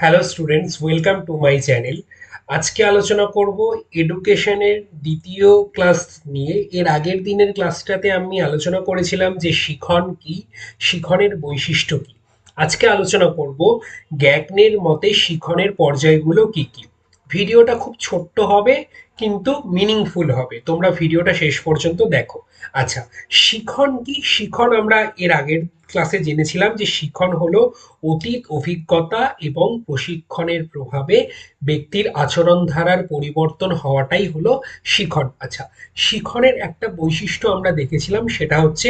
Hello students, welcome to my channel. আজকে আলোচনা করব এডুকেশনের দ্বিতীয় ক্লাস নিয়ে। এর আগের দিনের ক্লাসটাতে আমি আলোচনা করেছিলাম যে শিখন কি, শিখনের বৈশিষ্ট্য কি। আজকে আলোচনা করব গ্যাগনের মতে শিখনের পর্যায়গুলো কি কি। ভিডিওটা খুব ছোট্ট হবে কিন্তু মিনিংফুল হবে। তোমরা ভিডিওটা শেষ পর্যন্ত দেখো। আচ্ছা শিখন কি? শিখন আমরা এর আগের ক্লাসে জেনেছিলাম যে শিখন হলো অতীত, অভিজ্ঞতা এবং প্রশিক্ষণের প্রভাবে ব্যক্তির আচরণ ধারার পরিবর্তন হওয়াটাই হলো শিখন। আচ্ছা শিখনের একটা বৈশিষ্ট্য আমরা দেখেছিলাম, সেটা হচ্ছে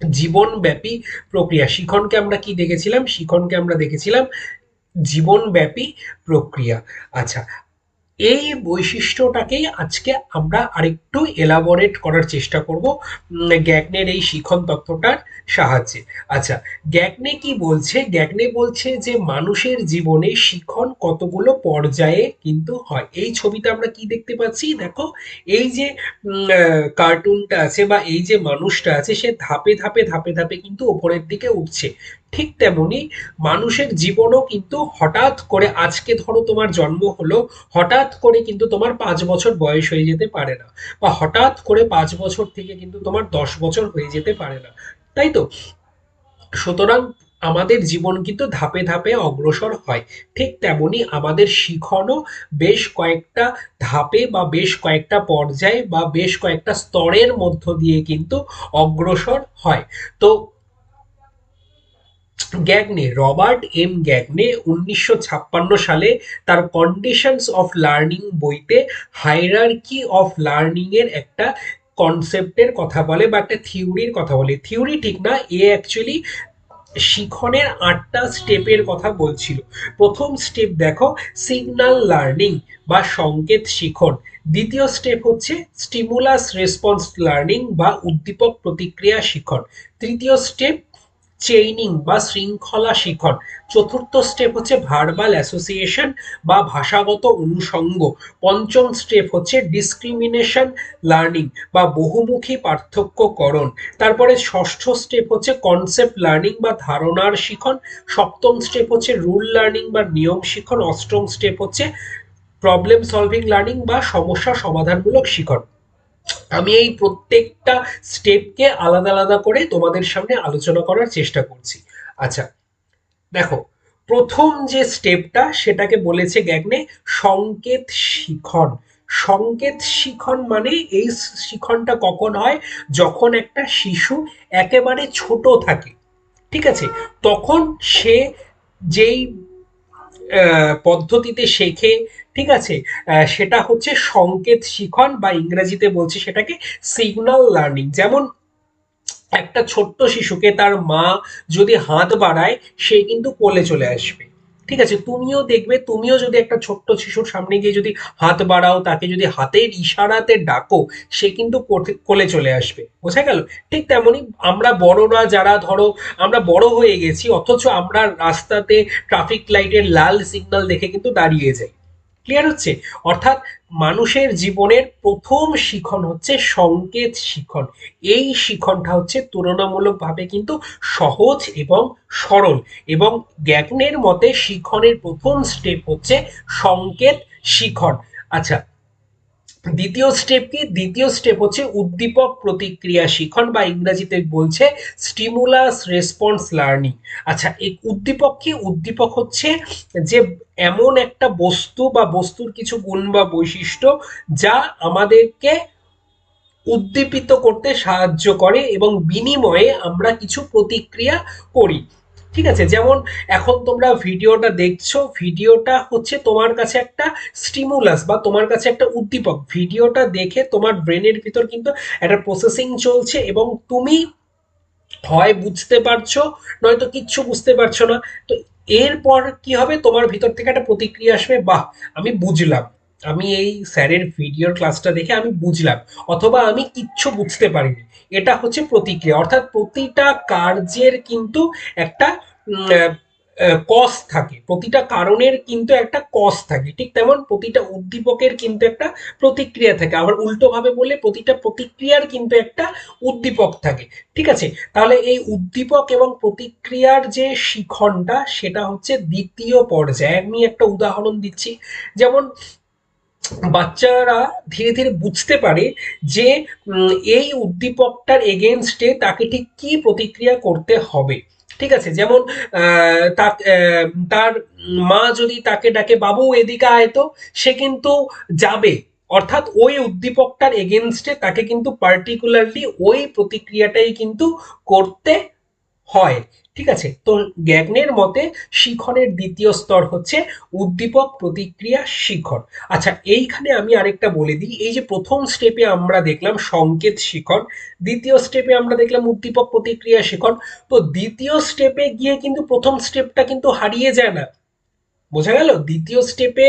জীবনব্যাপী প্রক্রিয়া। শিখনকে আমরা কি দেখেছিলাম? শিখনকে আমরা দেখেছিলাম জীবনব্যাপী প্রক্রিয়া। আচ্ছা এই বৈশিষ্ট্যটাকেই আজকে আমরা আরেকটু এলাবোরেট করার চেষ্টা করব গ্যাগনের এই শিখন তত্ত্বটার সাহায্যে। আচ্ছা গ্যাগনে কি বলছে? গ্যাগনে বলছে যে মানুষের জীবনে শিখন কতগুলো পর্যায়ে কিন্তু হয়। এই ছবিতে আমরা কি দেখতে পাচ্ছি? দেখো, এই যে কার্টুনটা আছে বা এই যে মানুষটা আছে, সে ধাপে ধাপে ধাপে ধাপে কিন্তু ওপরের দিকে উঠছে। ঠিক তেমনি মানুষের জীবনও কিন্তু হঠাৎ করে আজকে ধরো তোমার জন্ম হলো, হঠাৎ করে কিন্তু তোমার পাঁচ বছর বয়স হয়ে যেতে পারে না বা হঠাৎ করে পাঁচ বছর থেকে কিন্তু তোমার দশ বছর হয়ে যেতে পারে না। তাই তো? সুতরাং আমাদের জীবন কিন্তু ধাপে ধাপে অগ্রসর হয়। ঠিক তেমনি আমাদের শিখনও বেশ কয়েকটা ধাপে বা বেশ কয়েকটা পর্যায়ে বা বেশ কয়েকটা স্তরের মধ্য দিয়ে কিন্তু অগ্রসর হয়। তো গ্যাগনে, রবার্ট এম গ্যাগনে উনিশশো ছাপ্পান্ন সালে তার কন্ডিশনস অফ লার্নিং বইতে হাইরার্কি অফ লার্নিং এর একটা কনসেপ্টের কথা বলে বা একটা থিওরির কথা বলে। থিওরি ঠিক না, এ অ্যাকচুয়ালি শিখনের আটটা স্টেপের কথা বলছিল। প্রথম স্টেপ দেখো সিগন্যাল লার্নিং বা সংকেত শিখন। দ্বিতীয় স্টেপ হচ্ছে স্টিমুলাস রেসপন্স লার্নিং বা উদ্দীপক প্রতিক্রিয়া শিখন। তৃতীয় স্টেপ চেইনিং বা শৃঙ্খলা শিখন। চতুর্থ স্টেপ হচ্ছে ভার্বাল অ্যাসোসিয়েশন বা ভাষাগত অনুষঙ্গ। পঞ্চম স্টেপ হচ্ছে ডিসক্রিমিনেশন লার্নিং বা বহুমুখী পার্থক্যকরণ। তারপরে ষষ্ঠ স্টেপ হচ্ছে কনসেপ্ট লার্নিং বা ধারণার শিখন। সপ্তম স্টেপ হচ্ছে রুল লার্নিং বা নিয়ম শিখন। অষ্টম স্টেপ হচ্ছে প্রবলেম সলভিং লার্নিং বা সমস্যা সমাধানমূলক শিখন। আমি এই প্রত্যেকটা স্টেপকে আলাদা আলাদা করে তোমাদের সামনে আলোচনা করার চেষ্টা করছি। আচ্ছা দেখো, প্রথম যে স্টেপটা সেটাকে বলেছে গ্যাগনে সংকেত শিখন। সংকেত শিখন মানে এই শিখনটা কখন হয়? যখন একটা শিশু একেবারে ছোট থাকে, ঠিক আছে? তখন সে যেই পদ্ধতিতে শেখে ঠিক আছে? সেটা হচ্ছে সংকেত শিখন বা ইংরেজিতে বলছি সেটাকে সিগন্যাল লার্নিং যেমন একটা ছোট্ট শিশুকে তার মা যদি হাত বাড়ায়, সে কিন্তু কোলে চলে আসবে। ঠিক আছে? তুমিও দেখবে, তুমিও যদি একটা ছোট্ট শিশুর সামনে গিয়ে যদি হাত বাড়াও, তাকে যদি হাতের ইশারাতে ডাকো, সে কিন্তু কোলে চলে আসবে। বোঝা গেল? ঠিক তেমনি আমরা বড়রা যারা ধরো, আমরা বড় হয়ে গেছি, অথচ আমরা রাস্তাতে ট্রাফিক লাইটের লাল সিগন্যাল দেখে কিন্তু দাঁড়িয়ে যাই। ক্লিয়ার হচ্ছে? অর্থাৎ মানুষের জীবনের প্রথম শিখন হচ্ছে সংকেত শিখন। এই শিখনটা হচ্ছে তুলনামূলকভাবে কিন্তু সহজ এবং সরল এবং গ্যাগনের মতে শিখনের প্রথম স্টেপ হচ্ছে সংকেত শিখন। আচ্ছা দ্বিতীয় স্টেপ কি? দ্বিতীয় স্টেপ হচ্ছে উদ্দীপক প্রতিক্রিয়া শিখন বা ইংরেজিতে বলছে স্টিমুলাস রেসপন্স লার্নিং আচ্ছা এই উদ্দীপক কি? উদ্দীপক হচ্ছে যে এমন একটা বস্তু বা বস্তুর কিছু গুণ বা বৈশিষ্ট্য যা আমাদেরকে উদ্দীপিত করতে সাহায্য করে এবং বিনিময়ে আমরা কিছু প্রতিক্রিয়া করি। ঠিক আছে? যেমন এখন তোমরা ভিডিওটা দেখছ, ভিডিওটা হচ্ছে তোমার কাছে একটা স্টিমুলাস বা তোমার কাছে একটা উদ্দীপক। ভিডিওটা দেখে তোমার ব্রেনের ভিতর কিন্তু একটা প্রসেসিং চলছে এবং তুমি হয় বুঝতে পারছ, নয়তো কিচ্ছু বুঝতে পারছ না। তো এরপর কি হবে? তোমার ভিতর থেকে একটা প্রতিক্রিয়া আসবে, বাহ, আমি বুঝলাম। আমি এই স্যারের ভিডিওর ক্লাসটা দেখে আমি বুঝলাম, অথবা আমি কিচ্ছু বুঝতে পারিনি। এটা হচ্ছে প্রতিক্রিয়া, অর্থাৎ প্রতিটা কার্যের কিন্তু একটা কস থাকে। প্রতিটা কারণের কিন্তু একটা কস থাকে। ঠিক তেমন প্রতিটা উদ্দীপকের কিন্তু একটা প্রতিক্রিয়া থাকে। আবার উল্টোভাবে বললে প্রতিটা প্রতিক্রিয়ার কিন্তু একটা উদ্দীপক থাকে। ঠিক আছে? তাহলে এই উদ্দীপক এবং প্রতিক্রিয়ার যে শিখনটা, সেটা হচ্ছে দ্বিতীয় পর্যায়ে। আমি একটা উদাহরণ দিচ্ছি। যেমন বাচ্চারা ধীরে ধীরে বুঝতে পারে যে এই উদ্দীপকটার এগেনস্টে তাকে ঠিক কি প্রতিক্রিয়া করতে হবে। ঠিক আছে? যেমন তার মা যদি তাকে ডাকে, বাবু, এদিকে আয় তো। সে কিন্তু যাবে। অর্থাৎ ওই উদ্দীপকটার এগেনস্টে তাকে কিন্তু পার্টিকুলারলি ওই প্রতিক্রিয়াটাই কিন্তু করতে হয়। ঠিক আছে? তো গ্যাগনের মতে শিখনের দ্বিতীয় স্তর হচ্ছে উদ্দীপক প্রতিক্রিয়া শিখন আচ্ছা এইখানে আমি আরেকটা বলে দিই। এই যে প্রথম স্টেপে আমরা দেখলাম সংকেত শিখন দ্বিতীয় স্টেপে আমরা দেখলাম উদ্দীপক প্রতিক্রিয়া শিখন তো দ্বিতীয় স্টেপে গিয়ে কিন্তু প্রথম স্টেপটা কিন্তু হারিয়ে যায় না। বোঝা গেল? দ্বিতীয় স্টেপে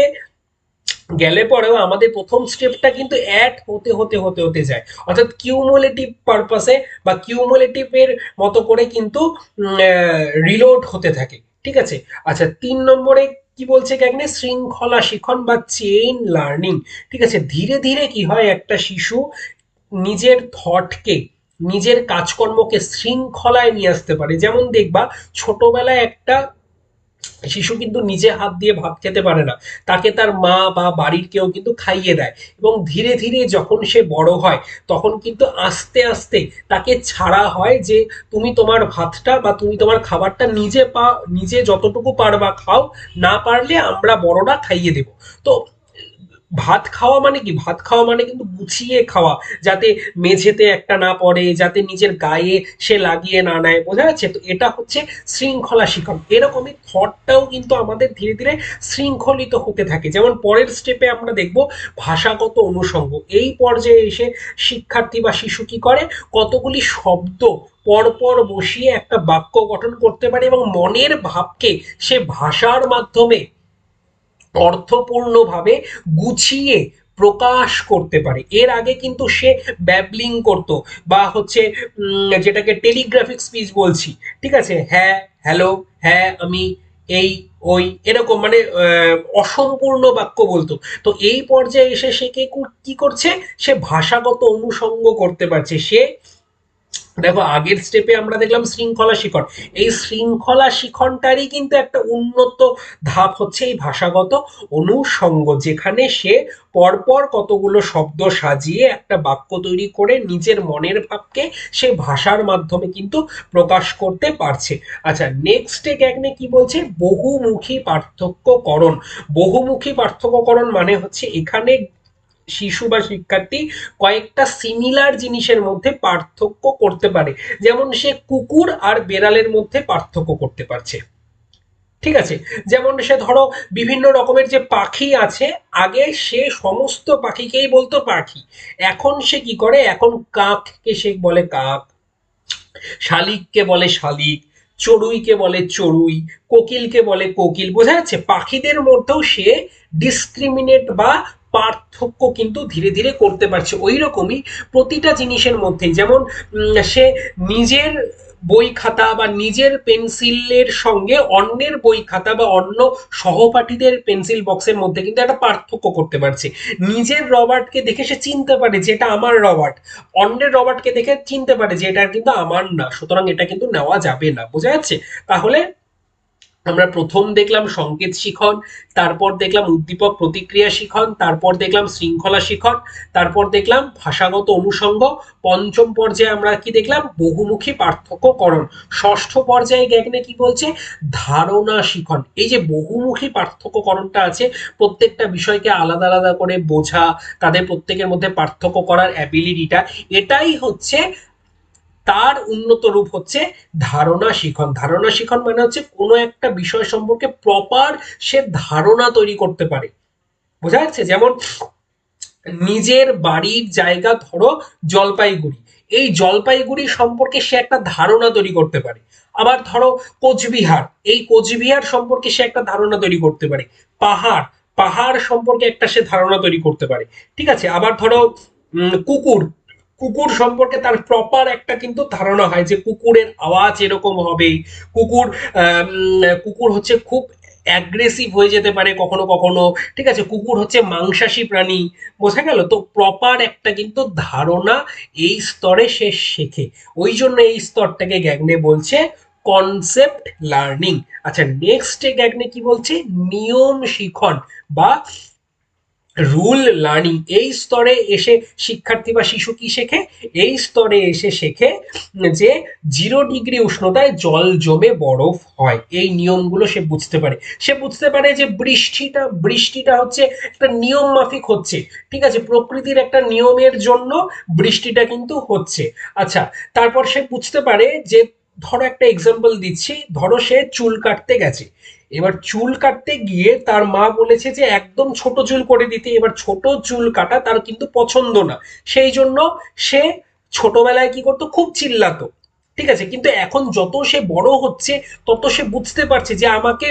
গেলে পরেও আমাদের প্রথম স্টেপটা কিন্তু অ্যাড হতে হতে হতে হতে যায়। অর্থাৎ কিউমুলেটিভ পারপাসে বা কিউমুলেটিভের মতো করে কিন্তু রিলোড হতে থাকে। ঠিক আছে? আচ্ছা তিন নম্বরে কি বলছে ক্যাগনে শৃঙ্খলা শিখন বা চেইন লার্নিং ঠিক আছে? ধীরে ধীরে কি হয়? একটা শিশু নিজের থটকে নিজের কাজকর্মকে শৃঙ্খলায় নিয়ে আসতে পারে। যেমন দেখবা, ছোটবেলায় একটা শিশু কিন্তু নিজে হাত দিয়ে ভাত খেতে পারে না। তাকে তার মা বা বাড়ির কেউ কিন্তু খাইয়ে দেয় এবং ধীরে ধীরে যখন সে বড় হয়, তখন কিন্তু আস্তে আস্তে তাকে ছাড়া হয় যে তুমি তোমার ভাতটা বা তুমি তোমার খাবারটা নিজে পা, নিজে যতটুকু পারবা খাও, না পারলে আমরা বড়রা খাইয়ে দেব। তো ভাত খাওয়া মানে কি? ভাত খাওয়া মানে কিন্তু গুছিয়ে খাওয়া। যাতে মেঝেতে একটা না পড়ে, যাতে নিজের গায়ে সে লাগিয়ে না নেয়, বোঝা যাচ্ছে? তো এটা হচ্ছে শৃঙ্খলা শিখন। এরকমই থটটাও কিন্তু আমাদের ধীরে ধীরে শৃঙ্খলিত হতে থাকে। যেমন পরের স্টেপে আমরা দেখব ভাষাগত অনুষঙ্গ। এই পর্যায়ে এসে শিক্ষার্থী বা শিশু কি করে? কতগুলি শব্দ পরপর বসিয়ে একটা বাক্য গঠন করতে পারে এবং মনের ভাবকে সে ভাষার মাধ্যমে অর্থপূর্ণভাবে গুছিয়ে প্রকাশ করতে পারে। এর আগে কিন্তু সে ব্যাবলিং করতো বা হচ্ছে যেটাকে টেলিগ্রাফিক স্পিচ বলছি, ঠিক আছে? হ্যাঁ হ্যালো হ্যাঁ আমি, এই, ওই, এরকম মানে অসম্পূর্ণ বাক্য বলতো। তো এই পর্যায়ে এসে সে কে, কি করছে? সে ভাষাগত অনুষঙ্গ করতে পারছে। সে দেখো, আগের স্টেপে আমরা দেখলাম শৃঙ্খলা শিখন। এই শৃঙ্খলা শিখনটারই কিন্তু একটা উন্নত ধাপ হচ্ছে এই ভাষাগত অনুষঙ্গ যেখানে সে পরপর কতগুলো শব্দ সাজিয়ে একটা বাক্য তৈরি করে নিজের মনের ভাবকে সে ভাষার মাধ্যমে কিন্তু প্রকাশ করতে পারছে। আচ্ছা নেক্সটে ক্যাগনে কি বলছে? বহুমুখী পার্থক্যকরণ। বহুমুখী পার্থক্যকরণ মানে হচ্ছে এখানে শিশু বা শিক্ষার্থী কয়েকটা সিমিলার জিনিসের মধ্যে পার্থক্য করতে পারে। যেমন সে কুকুর আর বেড়ালের মধ্যে পার্থক্য করতে পারছে। ঠিক আছে? যেমন সে ধরো বিভিন্ন রকমের যে পাখি আছে, আগে সে সমস্ত পাখিকেই বলতো পাখি। এখন সে কি করে? এখন কাককে সে বলে কাক, শালিককে বলে শালিক, চড়ুইকে বলে চড়ুই, কোকিলকে বলে কোকিল। বোঝা যাচ্ছে? পাখিদের মধ্যেও সে ডিসক্রিমিনেট বা পার্থক্য কিন্তু ধীরে ধীরে করতে পারছে। ওই রকমই প্রতিটা জিনিসের মধ্যেই। যেমন সে নিজের বই খাতা বা নিজের পেন্সিলের সঙ্গে অন্যের বই খাতা বা অন্য সহপাঠীদের পেন্সিল বক্সের মধ্যে কিন্তু একটা পার্থক্য করতে পারছে। নিজের রবার্টকে দেখে সে চিনতে পারে যে এটা আমার রবার্ট। অন্যের রবার্টকে দেখে চিনতে পারে যে এটা কিন্তু আমার না, সুতরাং এটা কিন্তু নেওয়া যাবে না। বোঝা যাচ্ছে? তাহলে আমরা প্রথম দেখলাম সংকেত শিখন, তারপর দেখলাম উদ্দীপক প্রতিক্রিয়া শিখন, তারপর দেখলাম শৃঙ্খলা শিখন, তারপর দেখলাম ভাষাগত অনুষঙ্গ, পঞ্চম পর্যায়ে আমরা কি দেখলাম? বহুমুখী পার্থক্যকরণ। ষষ্ঠ পর্যায়ে গ্যাগনে কি বলছে? ধারণা শিখন। এই যে বহুমুখী পার্থক্যকরণটা আছে, প্রত্যেকটা বিষয়কে আলাদা আলাদা করে বোঝা, তাদের প্রত্যেকের মধ্যে পার্থক্য করার অ্যাবিলিটিটা এটাই হচ্ছে তার উন্নত রূপ হচ্ছে ধারণা শিখন। ধারণা শিখন মানে হচ্ছে কোনো একটা বিষয় সম্পর্কে প্রপার সে ধারণা তৈরি করতে পারে। বোঝা যাচ্ছে? যেমন নিজের বাড়ির জায়গা ধরো জলপাইগুড়ি। এই জলপাইগুড়ি সম্পর্কে সে একটা ধারণা তৈরি করতে পারে। আবার ধরো কোচবিহার। এই কোচবিহার সম্পর্কে সে একটা ধারণা তৈরি করতে পারে। পাহাড়। পাহাড় সম্পর্কে একটা সে ধারণা তৈরি করতে পারে। ঠিক আছে? আবার ধরো কুকুর। কুকুর সম্পর্কে তার প্রপার একটা কিন্তু ধারণা হয় যে কুকুরের আওয়াজ এরকম হবে কুকুর কুকুর হচ্ছে খুব অ্যাগ্রেসিভ হয়ে যেতে পারে কখনো কখনো। ঠিক আছে, কুকুর হচ্ছে মাংসাশী প্রাণী। বোঝা গেল? তো প্রপার একটা কিন্তু ধারণা এই স্তরে সে শেখে। ওই জন্য এই স্তরটাকে গ্যাগনে বলছে কনসেপ্ট লার্নিং আচ্ছা নেক্সট গ্যাগনে কি বলছে? নিয়ম শিখন বা রুল লার্নিং এই স্তরে এসে শিক্ষার্থী বা শিশু কি শেখে? এই স্তরে এসে শেখে যে জিরো ডিগ্রি উষ্ণতায় জল জমে বরফ হয়। এই নিয়মগুলো সে বুঝতে পারে। সে বুঝতে পারে যে বৃষ্টিটা বৃষ্টিটা হচ্ছে একটা নিয়ম মাফিক হচ্ছে। ঠিক আছে? প্রকৃতির একটা নিয়মের জন্য বৃষ্টিটা কিন্তু হচ্ছে। আচ্ছা তারপর সে বুঝতে পারে যে ধরো একটা এক্সাম্পল দিচ্ছি, ধরো সে চুল কাটতে গেছে। এবার চুল কাটতে গিয়ে তার মা বলেছে যে, একদম ছোট চুল করে দিতে। এবার ছোট চুল কাটা তার কিন্তু পছন্দ না। সেই জন্য সে ছোটবেলায় কি করতো? খুব চিল্লাতো। ঠিক আছে? কিন্তু এখন যত সে বড় হচ্ছে, তত সে বুঝতে পারছে যে, আমাকে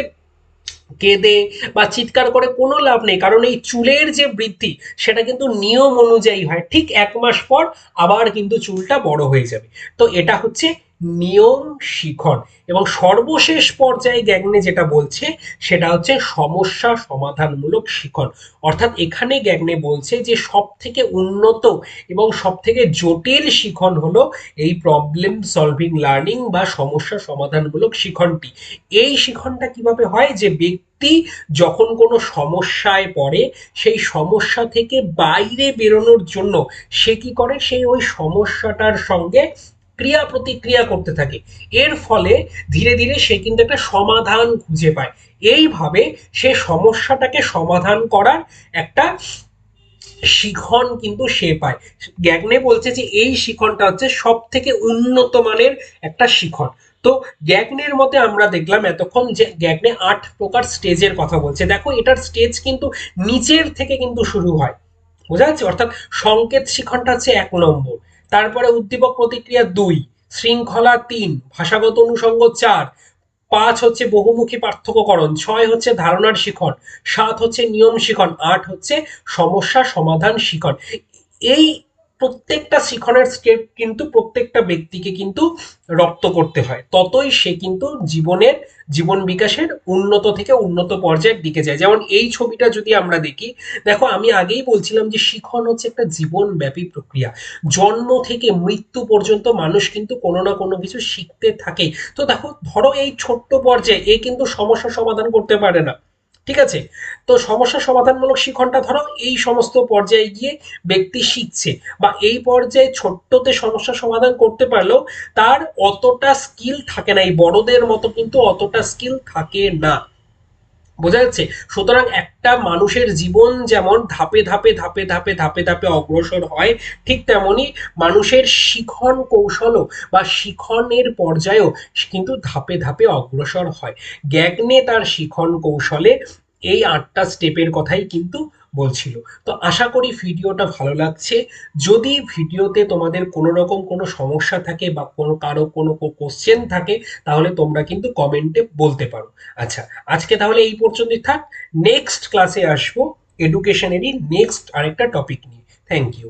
কেঁদে বা চিৎকার করে কোনো লাভ নেই। কারণ এই চুলের যে বৃদ্ধি, সেটা কিন্তু নিয়ম অনুযায়ী হয়। ঠিক এক মাস পর আবার কিন্তু চুলটা বড় হয়ে যাবে। তো এটা হচ্ছে নিয়ম শিখন। এবং সর্বশেষ পর্যায়ে গ্যাগনে যেটা বলছে, সেটা হচ্ছে সমস্যা সমাধানমূলক শিখন। অর্থাৎ এখানে গ্যাগনে বলছে যে সব থেকে উন্নত এবং সব থেকে জটিল শিখন হলো এই প্রবলেম সলভিং লার্নিং বা সমস্যা সমাধানমূলক শিখনটি। এই শিখনটা কীভাবে হয়? যে ব্যক্তি যখন কোনো সমস্যায় পড়ে, সেই সমস্যা থেকে বাইরে বেরোনোর জন্য সে কি করে? সে ওই সমস্যাটার সঙ্গে ক্রিয়া প্রতিক্রিয়া করতে থাকে। এর ফলে ধীরে ধীরে সে কিন্তু একটা সমাধান খুঁজে পায়। এইভাবে সে সমস্যাটাকে সমাধান করার একটা শিখন কিন্তু সে পায়। গ্যাগনে বলছে যে, এই শিখনটা হচ্ছে সব থেকে উন্নত মানের একটা শিখন। তো গ্যাগনের মতে আমরা দেখলাম এতক্ষণ যে, গ্যাগনে আট প্রকার স্টেজের কথা বলছে। দেখো, এটার স্টেজ কিন্তু নিচের থেকে কিন্তু শুরু হয়। বোঝা যাচ্ছে? অর্থাৎ সংকেত শিখনটা হচ্ছে এক নম্বর। তারপরে উদ্দীপক প্রতিক্রিয়া দুই, শৃঙ্খলা তিন, ভাষাগত অনুষঙ্গ চার, পাঁচ হচ্ছে বহুমুখী পার্থক্যকরণ, ছয় হচ্ছে ধারণার শিখন সাত হচ্ছে নিয়ম শিখন আট হচ্ছে সমস্যা সমাধান শিখন এই প্রত্যেকটা শিখনের স্টেপ কিন্তু প্রত্যেকটা ব্যক্তিকে কিন্তু রপ্ত করতে হয়। ততই সে কিন্তু জীবনের, জীবন বিকাশের উন্নত থেকে উন্নত পর্যায়ের দিকে যায়। যেমন এই ছবিটা যদি আমরা দেখি, দেখো আমি আগেই বলছিলাম যে শিখন হচ্ছে একটা জীবনব্যাপী প্রক্রিয়া। জন্ম থেকে মৃত্যু পর্যন্ত মানুষ কিন্তু কোনো না কোনো কিছু শিখতে থাকে। তো দেখো, ধরো এই ছোট্ট পর্যায়ে এ কিন্তু সমস্যা সমাধান করতে পারে না। ঠিক আছে? তো সমস্যা সমাধানমূলক শিখনটা ধরো, এই সমস্ত পর্যায়ে গিয়ে ব্যক্তি শিখছে বা এই পর্যায়ে ছোট্টতে সমস্যা সমাধান করতে পারলেও তার অতটা স্কিল থাকে না, এই বড়দের মতো কিন্তু অতটা স্কিল থাকে না। বোঝা যাচ্ছে? সুতরাং একটা মানুষের জীবন যেমন ধাপে ধাপে ধাপে ধাপে ধাপে ধাপে অগ্রসর হয়, ঠিক তেমনি মানুষের শিখন কৌশলও বা শিখনের পর্যায়েও কিন্তু ধাপে ধাপে অগ্রসর হয়। গ্যাগনে তার শিখন কৌশলে এই আটটা স্টেপের কথাই কিন্তু বলছিল। তো আশা করি ভিডিওটা ভালো লাগছে। যদি ভিডিওতে তোমাদের কোনো রকম কোনো সমস্যা থাকে বা কোনো কারও কোনো কোশ্চেন থাকে, তাহলে তোমরা কিন্তু কমেন্টে বলতে পারো। আচ্ছা আজকে তাহলে এই পর্যন্তই থাক। নেক্সট ক্লাসে আসব। এডুকেশনেরই নেক্সট আরেকটা টপিক নিয়ে। Thank you